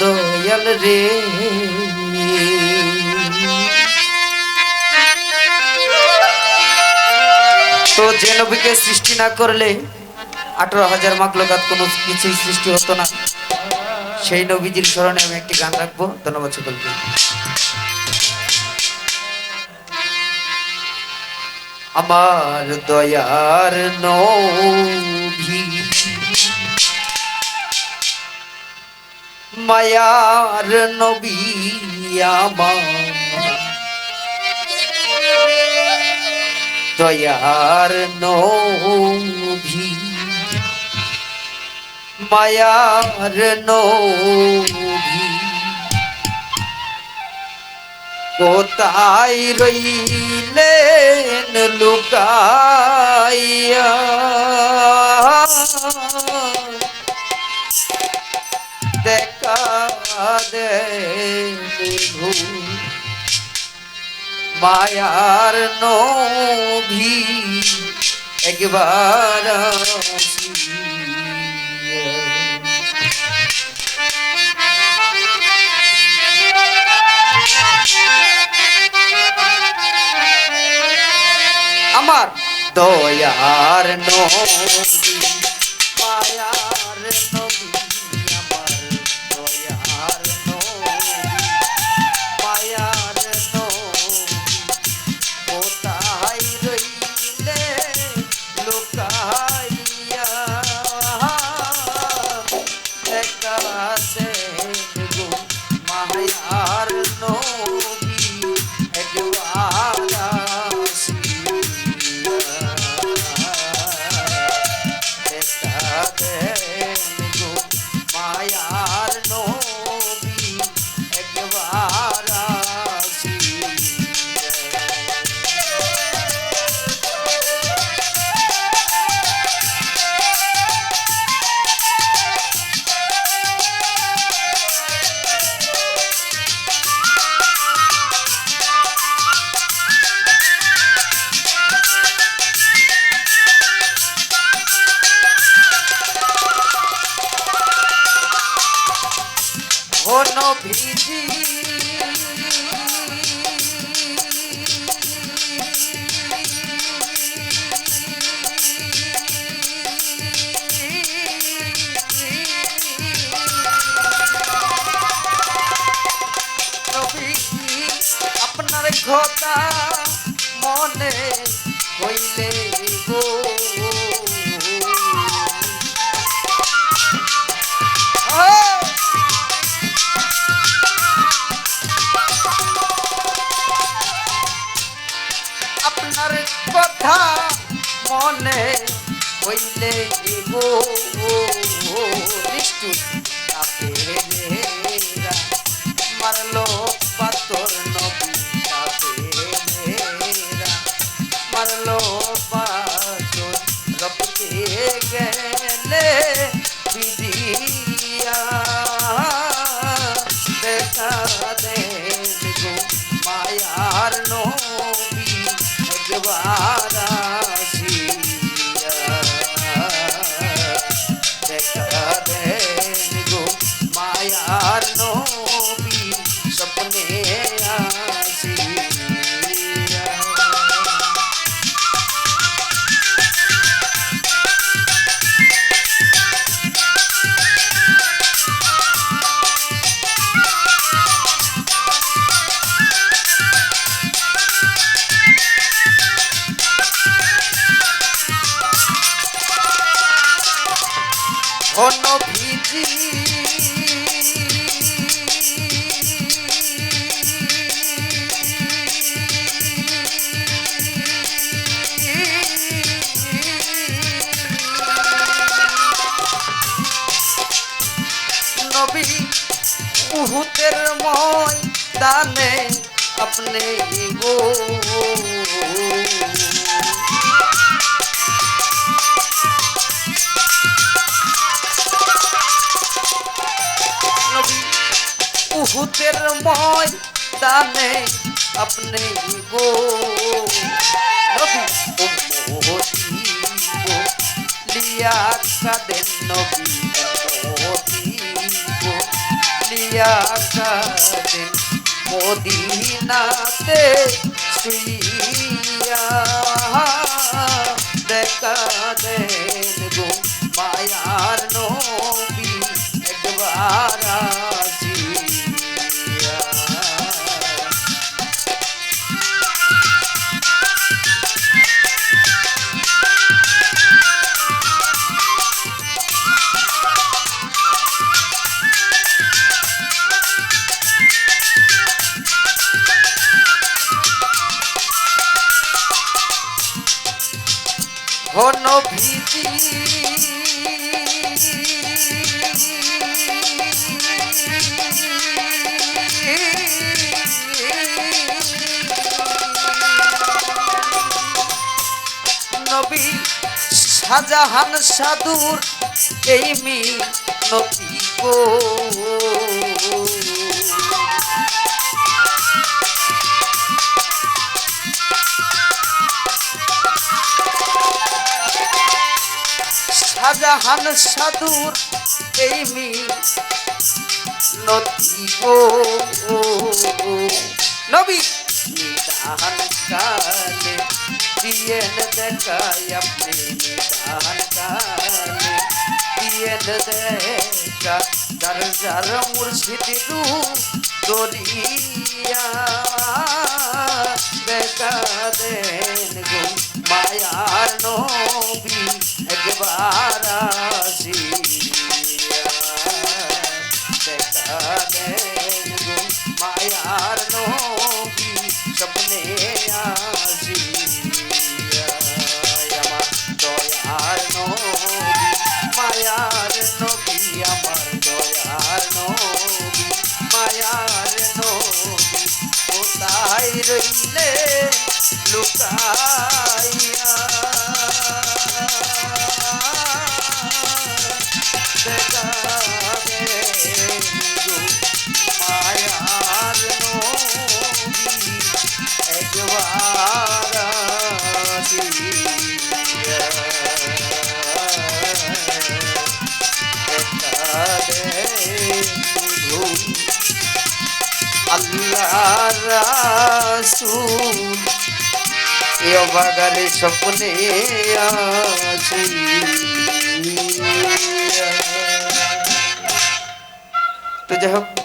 দয়াল রে। তো যে নবীকে সৃষ্টি না করলে আঠারো হাজার মাকলকাত কোনো কিছুই সৃষ্টি হতো না। সেই নবীজির স্মরণে আমি একটি গান রাখব। ধন্যবাদ সকলকে। আমার দয়ার নবী মায়ার নবী আমার। দয়ার নবী। মায়ার নবী। কোথায় রইলেন লুকাইয়া? দেখা দে মায়ার নভি একবার। আমার দয়ার নবী ঘন ভিজি আপনার কথা মনে মনে হইলে নিষ্ঠুর মারলো। ঘন ভিজি নবী উহুতের ময় দানে আপনি গো। ময় দানে আপনি গো নবী গো লিয়া কাদের নবী উম্মতি দেখাইয়া কাঁদেন মদিনাতে শুইয়া ঘন নবী শাহজাহান সাধুর এই মি নতি গো। শাহজাহান সাধুর এই মি নদী নবী নিদান কালে দিয়েন দেখাই আপনি নিদান কালে দিয়েন দেখা যার মুর্শিদ রু দরিয়া দেখা দেন গো মায়ার নবী একবার আসিয়া। দেখা দেন গো মায়ার নবী স্বপ্নে কোথায় রইলে লুকাইয়া। দেখা আল্লাহ রাসূল। এ বাগানে স্বপ্নে আছি। তো যাই হোক